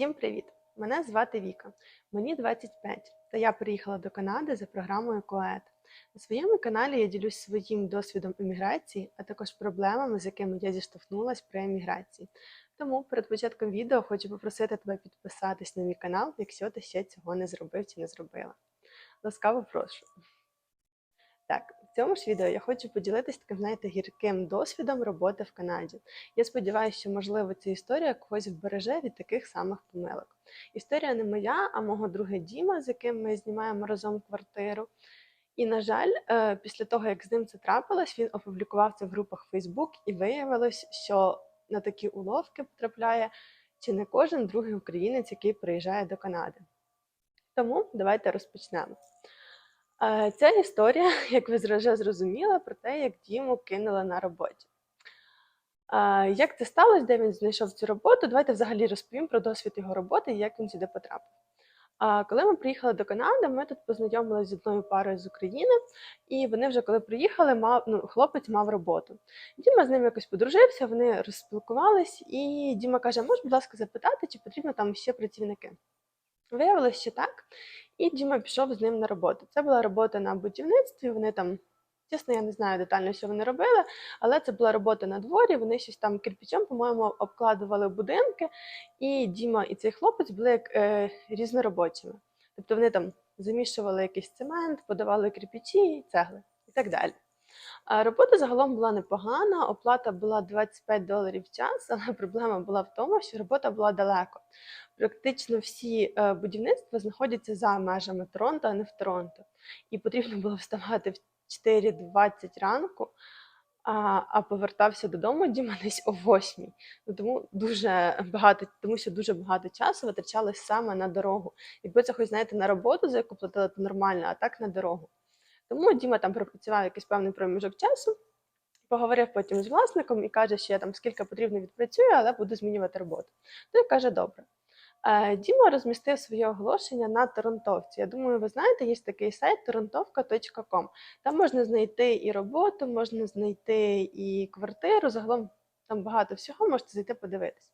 Всім привіт! Мене звати Віка, мені 25, та я приїхала до Канади за програмою КОЕД. На своєму каналі я ділюсь своїм досвідом еміграції, а також проблемами, з якими я зіштовхнулася при еміграції. Тому перед початком відео хочу попросити тебе підписатись на мій канал, якщо ти ще цього не зробив чи не зробила. Ласкаво прошу. Так, цьому ж відео я хочу поділитися таким, знаєте, гірким досвідом роботи в Канаді. Я сподіваюся, що, можливо, ця історія когось вбереже від таких самих помилок. Історія не моя, а мого друга Діма, з яким ми знімаємо разом квартиру. І, на жаль, е, після того, як з ним це трапилось, він опублікував це в групах Facebook, і виявилось, що на такі уловки потрапляє чи не кожен другий українець, який приїжджає до Канади. Тому давайте розпочнемо. Ця історія, як ви вже зрозуміли, про те, як Діму кинули на роботі. Як це сталося, де він знайшов цю роботу? Давайте взагалі розповім про досвід його роботи і як він сюди потрапив. Коли ми приїхали до Канади, ми тут познайомилися з одною парою з України, і вони вже коли приїхали, мав ну, хлопець мав роботу. Діма з ним якось подружився, вони розспілкувались, і Діма каже: можеш, будь ласка, запитати, чи потрібно там ще працівники. Виявилося, що так, і Діма пішов з ним на роботу. Це була робота на будівництві. Вони там, чесно, я не знаю детально, що вони робили, але це була робота на дворі. Вони щось там кирпичом, по-моєму, обкладували будинки, і Діма і цей хлопець були як е, різноробочими. Тобто вони там замішували якийсь цемент, подавали кирпичі, цегли і так далі. Робота загалом була непогана, оплата була 25 доларів в час, але проблема була в тому, що робота була далеко. Практично всі е, будівництва знаходяться за межами Торонто, а не в Торонто. І потрібно було вставати в 4.20 ранку, а, а повертався додому Діма десь о 8. Ну, тому дуже багато, тому що дуже багато часу витрачалось саме на дорогу. Якби це хоч знаєте на роботу, за яку платили, то нормально, а так на дорогу. Тому Діма там пропрацював якийсь певний проміжок часу, поговорив потім з власником і каже, що я там скільки потрібно відпрацюю, але буду змінювати роботу. Той каже, добре. Е, Діма розмістив своє оголошення на Торонтовці. Я думаю, ви знаєте, є такий сайт torontovka.com. Там можна знайти і роботу, можна знайти і квартиру. Загалом там багато всього, можете зайти подивитись.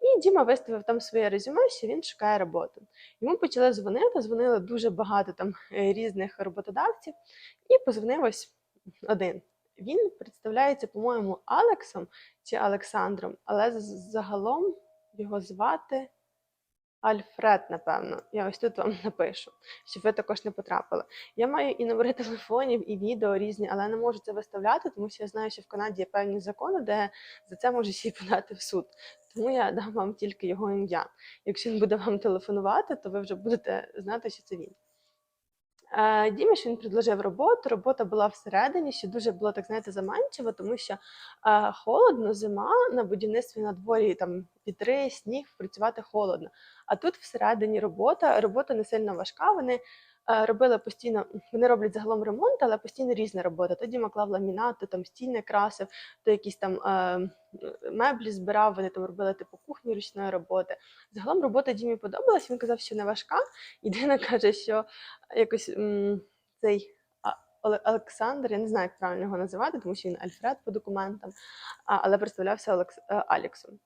І Діма виставив там своє резюме, що він шукає роботу. Йому почали дзвонити, дзвонили дуже багато там е, різних роботодавців, і позвонив ось один. Він представляється, по-моєму, Алексом чи Олександром, але загалом його звати Альфред, напевно. Я ось тут вам напишу, щоб ви також не потрапили. Я маю і номери телефонів, і відео різні, але не можу це виставляти, тому що я знаю, що в Канаді є певні закони, де за це може сі подати в суд. Тому я дам вам тільки його ім'я. Якщо він буде вам телефонувати, то ви вже будете знати, що це він. Е, Діміш він предложив роботу. Робота була всередині, що дуже було так, знаєте, заманчиво, тому що е, холодно, зима на будівництві на дворі, там вітри, сніг, працювати холодно. А тут всередині робота, робота не сильно важка. Вони е, робили постійно, вони роблять загалом ремонт, але постійно різна робота. То Діма клав ламінат, то там стіни красив, то якісь там е, меблі збирав, вони там робили типу кухню ручної роботи. Загалом робота Дімі подобалась. Він казав, що не важка. Єдине каже, що якось м, цей Олександр, я не знаю, як правильно його називати, тому що він Альфред по документам, але представлявся Олекс, е, Аліксом.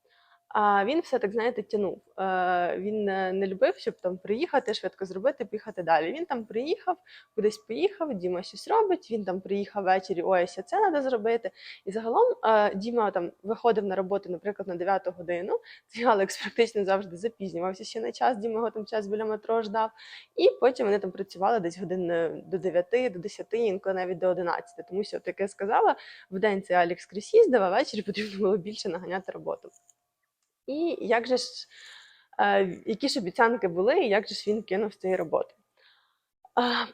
А він все так, знаєте, тянув. Е, Він е, не любив, щоб там приїхати, швидко зробити, поїхати далі. Він там приїхав, кудись поїхав, Діма щось робить, він там приїхав ввечері, ой, ще це треба зробити. І загалом е, Діма там виходив на роботу, наприклад, на 9 годину. Цей Алекс практично завжди запізнювався ще на час, Діма його там час біля метро ждав. І потім вони там працювали десь годин до 9, до 10, інколи навіть до 11. Тому що, як я сказала, в день цей Алекс крізь їздив, а ввечері потрібно було більше наганяти роботу. І як же ж, е, які ж обіцянки були, і як же ж він кинув з цієї роботи?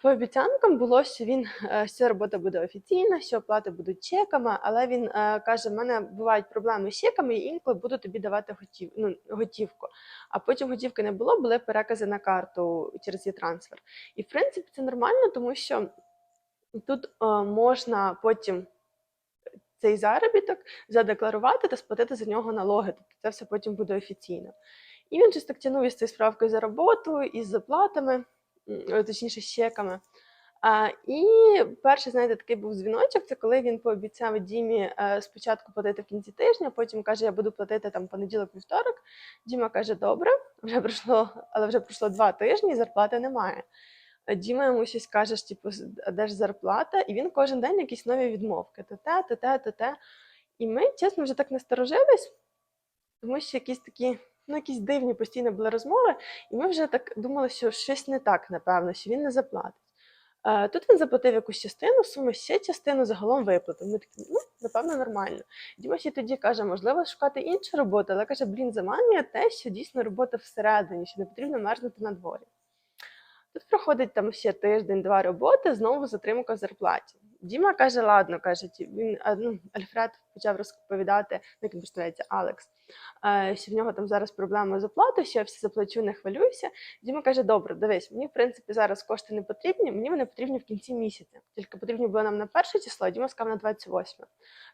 По обіцянкам було, що він е, що робота буде офіційна, що оплати будуть чеками, але він е, каже: в мене бувають проблеми з чеками, і інколи буду тобі давати готів, ну, готівку. А потім готівки не було, були перекази на карту через її трансфер. І в принципі це нормально, тому що тут можна потім цей заробіток задекларувати та сплатити за нього налоги. Тобто це все потім буде офіційно. І він щось так тянув із цією справкою за роботу, із заплатами, точніше, з чеками. А, і перший, знаєте, такий був дзвіночок, це коли він пообіцяв Дімі е, спочатку платити в кінці тижня, потім каже, я буду платити там понеділок, вівторок. Діма каже, добре, вже пройшло, але вже пройшло два тижні, зарплати немає. Діма йому щось каже, типу, «З- а де ж зарплата? І він кожен день якісь нові відмовки. То те, то те, то те. І ми, чесно, вже так насторожились, тому що якісь такі, ну, якісь дивні постійно були розмови, і ми вже так думали, що щось не так, напевно, що він не заплатить. Тут він заплатив якусь частину суми, ще частину загалом виплатив. Ми такі, ну, напевно, нормально. Діма ще тоді каже, можливо, шукати іншу роботу, але каже, блін, заманює те, що дійсно робота всередині, що не потрібно мерзнути на дворі. Тут проходить там ще тиждень-два роботи, знову затримка в зарплаті. Діма каже, ладно, каже, він ну, Альфред почав розповідати, ну, як він представляється, Алекс, е, що в нього там зараз проблеми з оплатою, що я все заплачу, не хвилюйся. Діма каже: добре, дивись, мені в принципі зараз кошти не потрібні, мені вони потрібні в кінці місяця. Тільки потрібні було нам на перше число, Діма сказав на 28,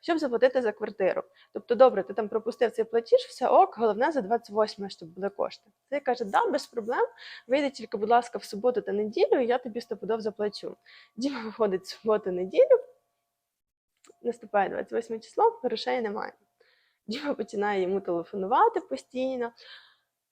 щоб заплатити за квартиру. Тобто, добре, ти там пропустив цей платіж, все ок, головне за 28, щоб були кошти. Цей каже, да, без проблем. Вийди тільки, будь ласка, в суботу та неділю, і я тобі стопудов заплачу. Діма виходить в суботу неділю, наступає 28 число, грошей немає. Діма починає йому телефонувати постійно.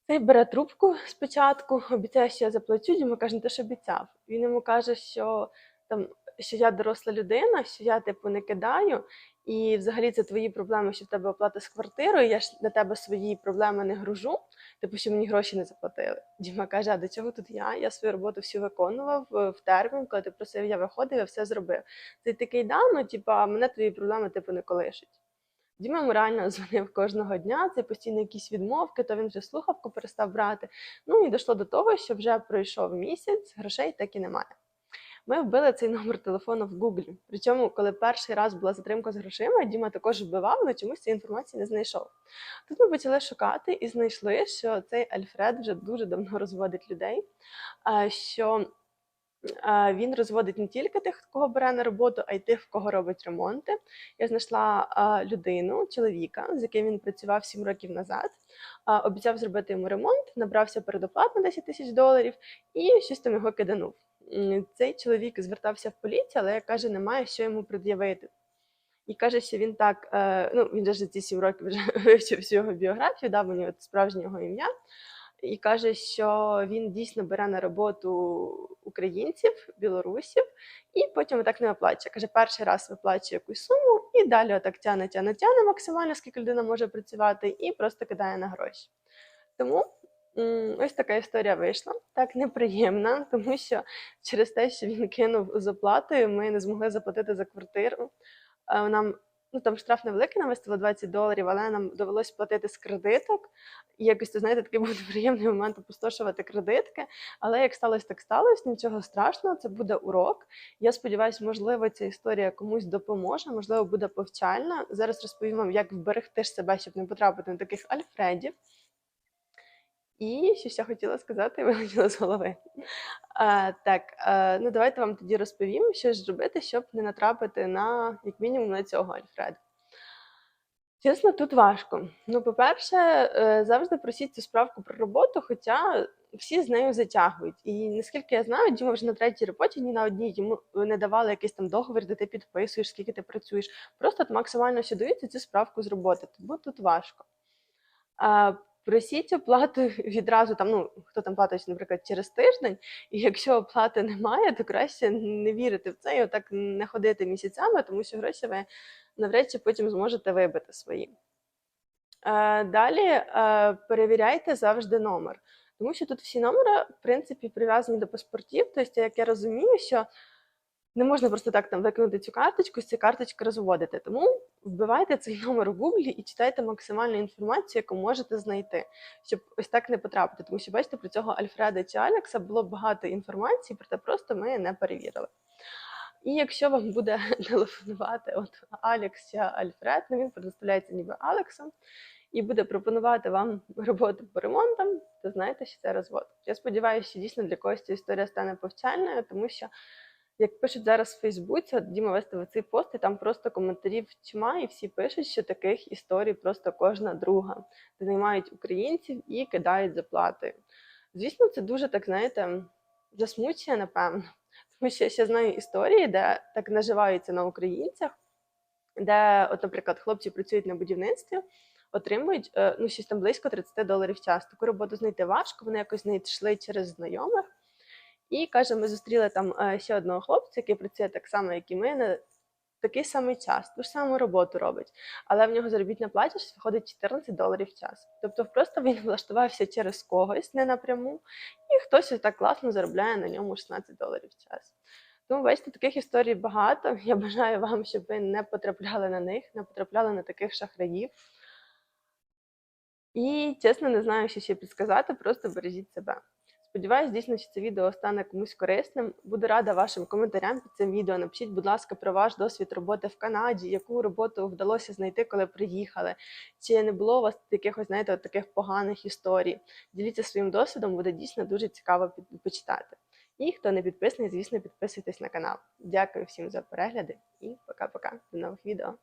Цей бере трубку спочатку, обіцяє, що я заплачу. Діма каже, не те, що обіцяв. Він йому каже, що там що я доросла людина, що я типу не кидаю, і взагалі це твої проблеми, що в тебе оплата з квартирою. Я ж на тебе свої проблеми не гружу, типу, що мені гроші не заплатили. Діма каже: а до чого тут я? Я свою роботу всю виконував е, в термін, коли ти просив, я виходив, я все зробив. Ти такий да, ну типу, мене твої проблеми типу не колишуть. Діма йому реально дзвонив кожного дня, це постійно якісь відмовки, то він вже слухавку перестав брати. Ну і дійшло до того, що вже пройшов місяць, грошей так і немає. Ми вбили цей номер телефону в Гуглі. Причому, коли перший раз була затримка з грошима, Діма також вбивав, але чомусь цієї інформації не знайшов. Тут ми почали шукати і знайшли, що цей Альфред вже дуже давно розводить людей. Що він розводить не тільки тих, кого бере на роботу, а й тих, в кого робить ремонти. Я знайшла людину, чоловіка, з яким він працював 7 років назад. Обіцяв зробити йому ремонт, набрався передоплат на 10 тисяч доларів і щось там його киданув. Цей чоловік звертався в поліцію, але каже, немає що йому пред'явити. І каже, що він так, е, ну він же ж за ці 7 років вже вивчив всю його біографію, дав мені от справжнє його ім'я. І каже, що він дійсно бере на роботу українців, білорусів, і потім так не оплачує. Каже, перший раз виплачує якусь суму, і далі отак тяне, тяне, тяне максимально, скільки людина може працювати, і просто кидає на гроші. Тому ось така історія вийшла. Так неприємна, тому що через те, що він кинув з оплатою, ми не змогли заплатити за квартиру. Нам ну там штраф невеликий, нам виставило 20 доларів, але нам довелось платити з кредиток. І якось, то, знаєте, такий був неприємний момент опустошувати кредитки. Але як сталося, так сталося, нічого страшного, це буде урок. Я сподіваюся, можливо, ця історія комусь допоможе, можливо, буде повчальна. Зараз розповім вам, як вберегти себе, щоб не потрапити на таких альфредів. І щось я хотіла сказати, вилетіло з голови. А, так, а, ну давайте вам тоді розповім, що ж робити, щоб не натрапити на, як мінімум, на цього Альфреда. Чесно, тут важко. Ну, по-перше, е, завжди просіть цю справку про роботу, хоча всі з нею затягують. І наскільки я знаю, Діма вже на третій роботі ні на одній йому не давали якийсь там договір, де ти підписуєш, скільки ти працюєш. Просто от максимально що дають цю справку з роботи. Тому тут важко. Просіть оплату відразу там, ну хто там платить, наприклад, через тиждень, і якщо оплати немає, то краще не вірити в це і отак не ходити місяцями, тому що гроші ви навряд чи потім зможете вибити свої. Е, Далі е, перевіряйте завжди номер, тому що тут всі номери, в принципі, прив'язані до паспортів. Тобто, як я розумію, що не можна просто так там викинути цю карточку, з цієї карточки розводити. Тому вбивайте цей номер у Гуглі і читайте максимальну інформацію, яку можете знайти, щоб ось так не потрапити. Тому що, бачите, про цього Альфреда чи Алекса було багато інформації, проте просто ми не перевірили. І якщо вам буде телефонувати от Алекс чи Альфред, ну він представляється ніби Алексом, і буде пропонувати вам роботу по ремонтам, то знайте, що це розвод. Я сподіваюся, що дійсно для когось ця історія стане повчальною, тому що, як пишуть зараз в Фейсбуці, Діма виставив цей пост, і там просто коментарів чима, і всі пишуть, що таких історій просто кожна друга, де наймають українців і кидають заплати. Звісно, це дуже так, знаєте, засмучує, напевно. Тому що я ще знаю історії, де так наживаються на українцях, де, от, наприклад, хлопці працюють на будівництві, отримують е, ну, щось там близько 30 доларів час. Таку роботу знайти важко, вони якось знайшли через знайомих. І каже, ми зустріли там е, ще одного хлопця, який працює так само, як і ми, на такий самий час, ту ж саму роботу робить. Але в нього заробітна щось виходить 14 доларів в час. Тобто просто він влаштувався через когось не напряму, і хтось ось так класно заробляє на ньому 16 доларів в час. Тому бачите, таких історій багато. Я бажаю вам, щоб ви не потрапляли на них, не потрапляли на таких шахраїв. І чесно, не знаю, що ще підсказати, просто бережіть себе. Сподіваюсь, дійсно, що це відео стане комусь корисним. Буду рада вашим коментарям під цим відео. Напишіть, будь ласка, про ваш досвід роботи в Канаді, яку роботу вдалося знайти, коли приїхали. Чи не було у вас якихось, знаєте, от таких поганих історій? Діліться своїм досвідом, буде дійсно дуже цікаво почитати. І хто не підписаний, звісно, підписуйтесь на канал. Дякую всім за перегляди і пока-пока. До нових відео.